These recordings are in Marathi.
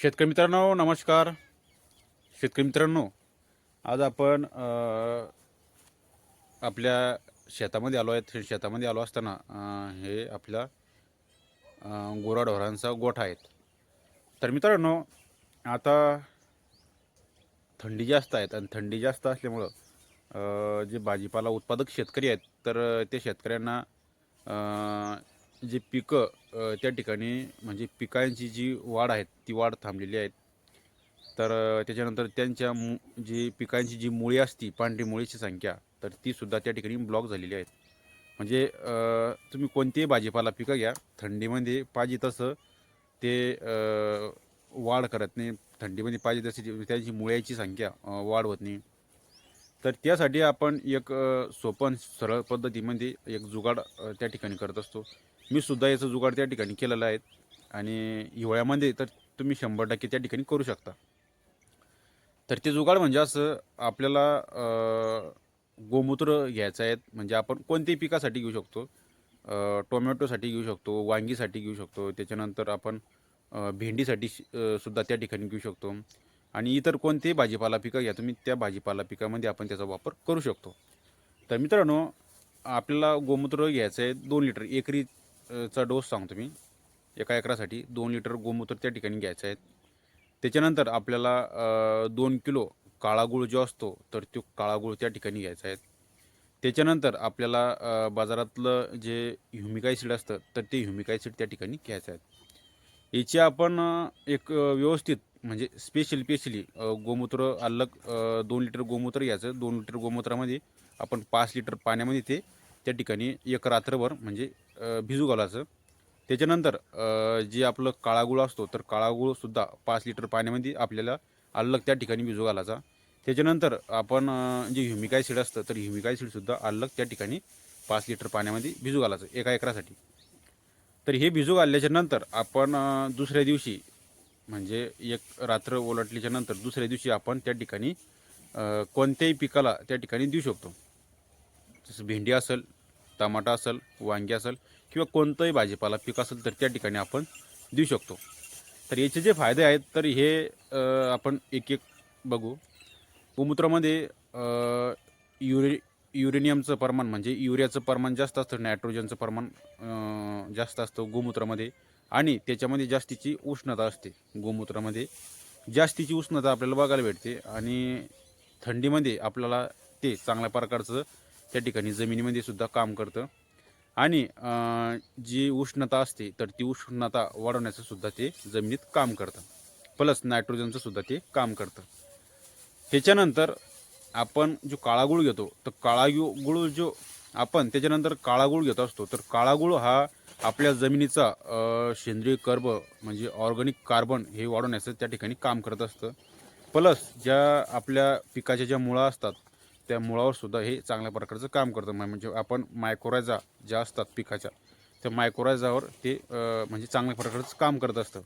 शेतकरी मित्रांनो नमस्कार. शेतकरी मित्रांनो आज आपण आपल्या शेतामध्ये आलो आहेत. शेतामध्ये आलो असताना हे आपल्या गुराढोरांचा गोठा आहेत. तर मित्रांनो आता थंडी जास्त आहेत आणि थंडी जास्त असल्यामुळं जे भाजीपाला उत्पादक शेतकरी आहेत तर ते शेतकऱ्यांना जे पिकं त्या ठिकाणी म्हणजे पिकांची जी वाढ आहे ती वाढ थांबलेली आहे. तर त्याच्यानंतर त्यांच्या मु जी पिकांची जी मुळी असती पांढरी मुळीची संख्या तर ती सुद्धा त्या ठिकाणी ब्लॉक झालेली आहेत. म्हणजे तुम्ही कोणतीही भाजीपाला पिकं घ्या थंडीमध्ये पाहिजे तसं ते वाढ करत नाही. थंडीमध्ये पाहिजे तशी त्यांची मुळ्याची संख्या वाढ होत नाही. तर त्यासाठी आपण एक सोपन सरळ पद्धतीमध्ये एक जुगाड त्या ठिकाणी करत असतो. मी सुद्धा याचं जुगाड त्या ठिकाणी केलेला आहे. आणि हिवाळ्यामध्ये तर तुम्ही शंभर टक्के त्या ठिकाणी करू शकता. तर ते जुगाड म्हणजे असं आपल्याला गोमूत्र घ्यायचं आहे. म्हणजे आपण कोणत्याही पिकासाठी घेऊ शकतो. टोमॅटोसाठी घेऊ शकतो वांगीसाठी घेऊ शकतो. त्याच्यानंतर आपण भेंडीसाठी श- सुद्धा त्या ठिकाणी घेऊ शकतो. आणि इतर कोणतेही भाजीपाला पिकं घ्या तुम्ही त्या भाजीपाला पिकामध्ये आपण त्याचा वापर करू शकतो. तर मित्रांनो आपल्याला गोमूत्र घ्यायचं आहे दोन लिटर. एकरी चा डोस सांगतो मी. एका एकरासाठी दोन लिटर गोमूत्र त्या ठिकाणी घ्यायचं आहे. त्याच्यानंतर आपल्याला दोन किलो काळागूळ जो असतो तर तो काळागूळ त्या ठिकाणी घ्यायचा आहे. त्याच्यानंतर आपल्याला बाजारातलं जे ह्युमिकायसिड असतं तर ते ह्युमिकायसिड त्या ठिकाणी घ्यायचं आहे. याची आपण एक व्यवस्थित म्हणजे स्पेशली स्पेशली गोमूत्र अलग दोन लिटर गोमूत्र घ्यायचं. दोन लिटर गोमूत्रामध्ये आपण पाच लिटर पाण्यामध्ये ते त्या ठिकाणी एक रात्रभर म्हणजे भिजू घालायचं. त्याच्यानंतर जे आपलं काळागुळ असतो तर काळागुळसुद्धा पाच लिटर पाण्यामध्ये आपल्याला अलग त्या ठिकाणी भिजू घालायचा. त्याच्यानंतर आपण जे ह्युमिकाय सीड असतं तर ह्युमिकाय सीडसुद्धा अलग त्या ठिकाणी पाच लिटर पाण्यामध्ये भिजू घालायचं एका एकरासाठी. तर हे भिजू घालल्याच्या नंतर आपण दुसऱ्या दिवशी म्हणजे एक रात्र ओलटल्याच्या नंतर दुसऱ्या दिवशी आपण त्या ठिकाणी कोणत्याही पिकाला त्या ठिकाणी देऊ शकतो. जसं भेंडी असेल टमाटा असेल वांगी असेल किंवा कोणतंही भाजीपाला पीक असेल तर त्या ठिकाणी आपण देऊ शकतो. तर याचे जे फायदे आहेत तर हे आपण एक एक बघू. गोमूत्रामध्ये युरे युरेनियमचं प्रमाण म्हणजे युरियाचं प्रमाण जास्त असतं नायट्रोजनचं प्रमाण जास्त असतं गोमूत्रामध्ये आणि त्याच्यामध्ये जास्तीची उष्णता असते गोमूत्रामध्ये. जास्तीची उष्णता आपल्याला बघायला भेटते आणि थंडीमध्ये आपल्याला ते चांगल्या प्रकारचं त्या ठिकाणी जमिनीमध्ये सुद्धा काम करतं. आणि जी उष्णता असते तर ती उष्णता वाढवण्याचं सुद्धा ते जमिनीत काम करतं. प्लस नायट्रोजनचं सुद्धा ते काम करतं. त्याच्यानंतर आपण जो काळा गुळ घेतो तर काळा गुळ जो आपण त्याच्यानंतर काळा गुळ घेत असतो तर काळा गुळ हा आपल्या जमिनीचा सेंद्रिय कर्ब म्हणजे ऑर्गॅनिक कार्बन हे वाढवण्याचं त्या ठिकाणी काम करत असतं. प्लस ज्या आपल्या पिकाच्या ज्या मुळा असतात त्या मुळावर सुद्धा हे चांगल्या प्रकारचं काम करतं. म्हणजे आपण मायक्रोरायझा ज्या असतात पिकाच्या त्या मायक्रोरायझावर ते म्हणजे चांगल्या प्रकारचं काम करत असतं.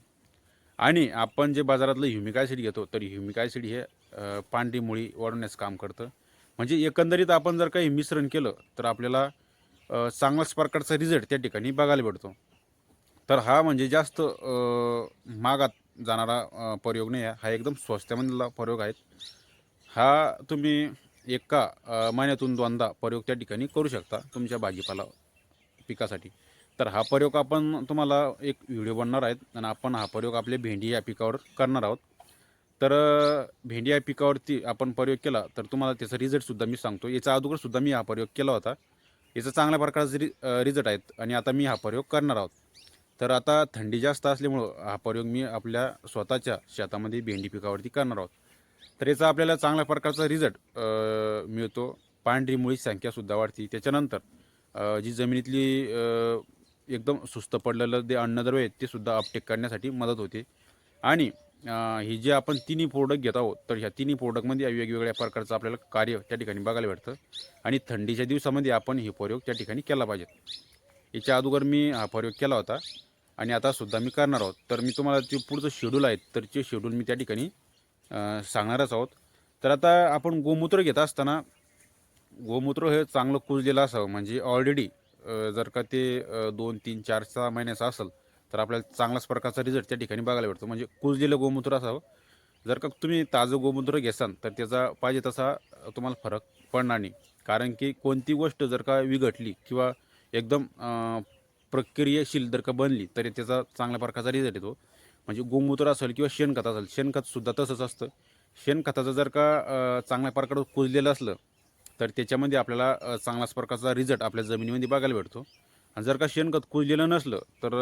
आणि आपण जे बाजारातलं ह्युमिक ॲसिड घेतो तर ह्युमिक ॲसिड हे पांढरी मुळी वाढवण्याचं काम करतं. म्हणजे एकंदरीत आपण जर काही मिश्रण केलं तर आपल्याला चांगलाच चांगल्याच प्रकारचा रिझल्ट त्या ठिकाणी बघायला भेटतो. तर हा म्हणजे जास्त मागात जाणारा प्रयोग नाही आहे हा एकदम स्वस्तामधला प्रयोग आहे हा तुम्ही एका महिन्यातून दोनदा प्रयोग त्या ठिकाणी करू शकता तुमच्या भाजीपाला पिकासाठी. तर हा प्रयोग आपण तुम्हाला एक व्हिडिओ बनणार आहेत आणि आपण हा प्रयोग आपले भेंडी या पिकावर करणार आहोत. तर भेंडी या पिकावरती आपण प्रयोग केला तर तुम्हाला त्याचा रिझल्टसुद्धा मी सांगतो. याचा अगोदरसुद्धा मी हा प्रयोग केला होता. याचा चांगल्या प्रकारचे रि रिझल्ट आहेत आणि आता मी हा प्रयोग करणार आहोत. तर आता थंडी जास्त असल्यामुळं हा प्रयोग मी आपल्या स्वतःच्या शेतामध्ये भेंडी पिकावरती करणार आहोत. तर याचा आपल्याला चांगल्या प्रकारचा रिझल्ट मिळतो. पांढरी मुळीची संख्यासुद्धा वाढते. त्याच्यानंतर जी जमिनीतली एकदम सुस्त पडलेलं जे अन्नद्रव्य आहेत ते सुद्धा अपटेक करण्यासाठी मदत होते. आणि हे ही जे आपण तिन्ही प्रोडक्ट घेत आहोत तर ह्या तिन्ही प्रोडक्टमध्ये वेगवेगळ्या प्रकारचं आपल्याला कार्य त्या ठिकाणी बघायला भेटतं. आणि थंडीच्या दिवसामध्ये आपण हे प्रयोग त्या ठिकाणी केला पाहिजे. याच्या अगोदर मी हा प्रयोग केला होता. आणि आता सुद्धा मी करणार आहोत. तर मी तुम्हाला जे पुढचं शेड्यूल आहे तर ते शेड्यूल मी त्या ठिकाणी सांगणारच आहोत. तर आता आपण गोमूत्र घेत असताना गोमूत्र हे चांगलं कुजलेलं असावं. म्हणजे ऑलरेडी जर का ते दोन तीन चार सहा महिन्याचं असेल तर आपल्याला चांगल्याच प्रकारचा रिझल्ट त्या ठिकाणी बघायला भेटतो. म्हणजे कुजलेलं गोमूत्र असावं. जर का तुम्ही ताजं गोमूत्र घेसान तर त्याचा पाहिजे तसा तुम्हाला फरक पडणार नाही. कारण की कोणती गोष्ट जर का विघटली किंवा एकदम प्रक्रियाशील जर का बनली तरी त्याचा चांगल्या प्रकारचा रिझल्ट येतो. म्हणजे गोमूत्र असेल किंवा शेणखत असेल शेणखतसुद्धा तसंच असतं. शेणखताचं जर का चांगल्या प्रकारे कुजलेलं असलं तर त्याच्यामध्ये आपल्याला चांगल्याच प्रकारचा रिझल्ट आपल्या जमिनीमध्ये बघायला भेटतो. आणि जर का शेणखत कुजलेलं नसलं तर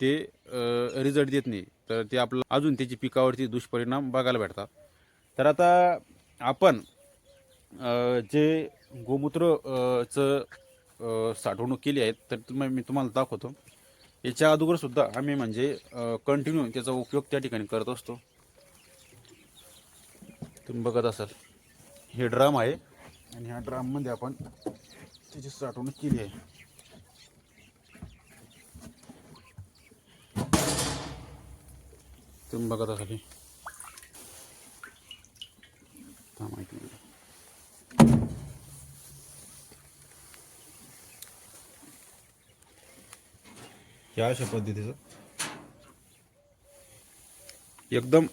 ते रिझल्ट देत नाही. तर ते आपलं अजून त्याची पिकावरती दुष्परिणाम बघायला भेटतात. तर आता आपण जे गोमूत्रचं चं साठवणूक केली आहे तर मी तुम्हाला दाखवतो. याच्या अगोदर सुद्धा आम्ही म्हणजे कंटिन्यू त्याचा उपयोग त्या ठिकाणी करत असतो. तुम्ही बघत असाल हे ड्रम आहे आणि ह्या ड्रममध्ये आपण त्याची साठवणूक केली आहे. तुम्ही बघत असाल हे. माहिती या अशा पद्धतीचं. एकदम.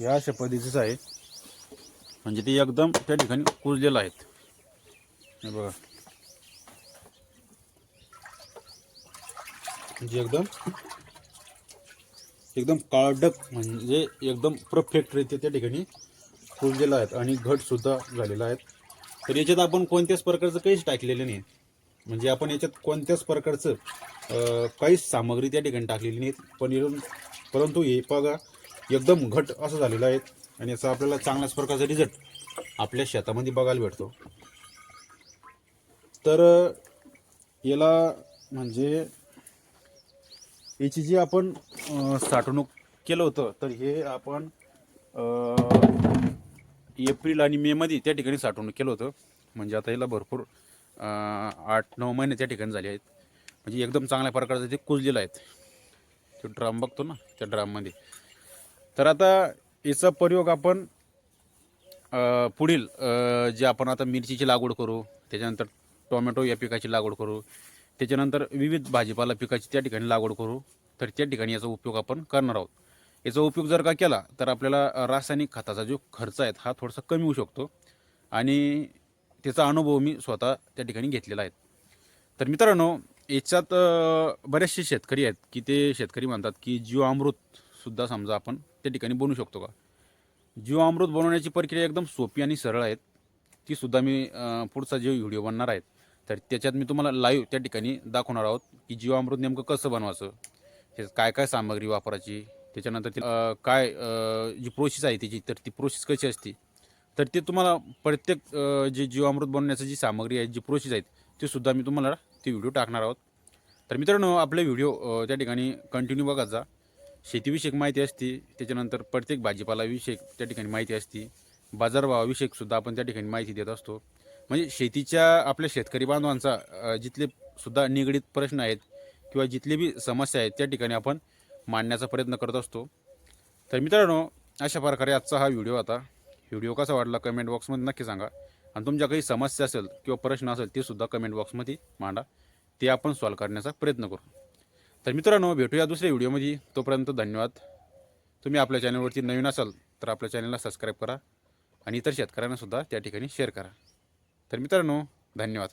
या अशा पद्धतीचं आहे. म्हणजे ते एकदम त्या ठिकाणी कुजलेलं आहेत. हे बघा. म्हणजे एकदम एकदम काळडक म्हणजे एकदम परफेक्टरित्या त्या ठिकाणी कुजलेलं आहेत आणि घट सुद्धा झालेला आहेत. तर याच्यात आपण कोणत्याच प्रकारचं काहीच टाकलेलं नाही. म्हणजे आपण याच्यात कोणत्याच प्रकारचं काहीच सामग्री त्या ठिकाणी टाकलेली नाही पण परंतु हे बघा एकदम घट असं झालेलं आहे आणि याचा आपल्याला चांगल्याच प्रकारचा रिझल्ट आपल्या शेतामध्ये बघायला भेटतो. तर याला म्हणजे याची जी आपण साठवणूक केलं होतं तर हे आपण एप्रिल आणि मेमध्ये त्या ठिकाणी साठवणूक केलं होतं. म्हणजे आता याला भरपूर आठ नऊ महिने त्या ठिकाणी झाले आहेत. म्हणजे एकदम चांगल्या प्रकारचं ते कुजलेलं आहेत. तो ड्राम बघतो ना त्या ड्राममध्ये तर आता याचा प्रयोग आपण पुढील जे आपण आता मिरचीची लागवड करू त्याच्यानंतर टोमॅटो या पिकाची लागवड करू त्याच्यानंतर विविध भाजीपाला पिकाची त्या ठिकाणी लागवड करू तर त्या ठिकाणी याचा उपयोग आपण करणार आहोत. याचा उपयोग जर का केला तर आपल्याला रासायनिक खताचा जो खर्च आहे हा थोडासा कमी होऊ शकतो. आणि त्याचा अनुभव मी स्वतः त्या ठिकाणी घेतलेला आहे. तर मित्रांनो याच्यात बरेचसे शेतकरी आहेत की ते शेतकरी म्हणतात की जीवामृतसुद्धा समजा आपण त्या ठिकाणी बनवू शकतो का? जीवामृत बनवण्याची प्रक्रिया एकदम सोपी आणि सरळ आहे. तीसुद्धा मी पुढचा जे व्हिडिओ बनणार आहेत तर त्याच्यात मी तुम्हाला लाईव्ह त्या ठिकाणी दाखवणार आहोत की जीवामृत नेमकं कसं बनवायचं? हे काय काय सामग्री वापरायची? त्याच्यानंतर ती काय जी प्रोसेस आहे त्याची तर ती प्रोसेस कशी असते? तर ते तुम्हाला प्रत्येक जे जीवामृत बनवण्याची जी सामग्री आहे जी प्रोसेस आहेत ते सुद्धा मी तुम्हाला ते व्हिडिओ टाकणार आहोत. तर मित्रांनो आपले व्हिडिओ त्या ठिकाणी कंटिन्यू बघायचा जा. शेतीविषयक माहिती असते त्याच्यानंतर प्रत्येक भाजीपालाविषयक त्या ठिकाणी माहिती असते. बाजारभावाविषयक सुद्धा आपण त्या ठिकाणी माहिती देत असतो. म्हणजे शेतीच्या आपल्या शेतकरी बांधवांचा जिथले सुद्धा निगडीत प्रश्न आहेत किंवा जिथले बी समस्या आहेत त्या ठिकाणी आपण मांडण्याचा प्रयत्न करत असतो. तर मित्रांनो अशा प्रकारे आजचा हा व्हिडिओ आता. व्हिडिओ कसा वाटला कमेंट बॉक्समध्ये नक्की सांगा. आणि तुमच्या काही समस्या असेल किंवा प्रश्न असेल ते सुद्धा कमेंट बॉक्समध्ये मांडा. ते आपण सॉल्व करण्याचा प्रयत्न करू. तर मित्रांनो भेटूया दुसऱ्या व्हिडिओमध्ये. तोपर्यंत धन्यवाद. तुम्ही आपल्या चॅनलवरती नवीन असाल तर आपल्या चॅनलला सबस्क्राईब करा. आणि इतर शेतकऱ्यांनासुद्धा त्या ठिकाणी शेअर करा. तर मित्रांनो धन्यवाद.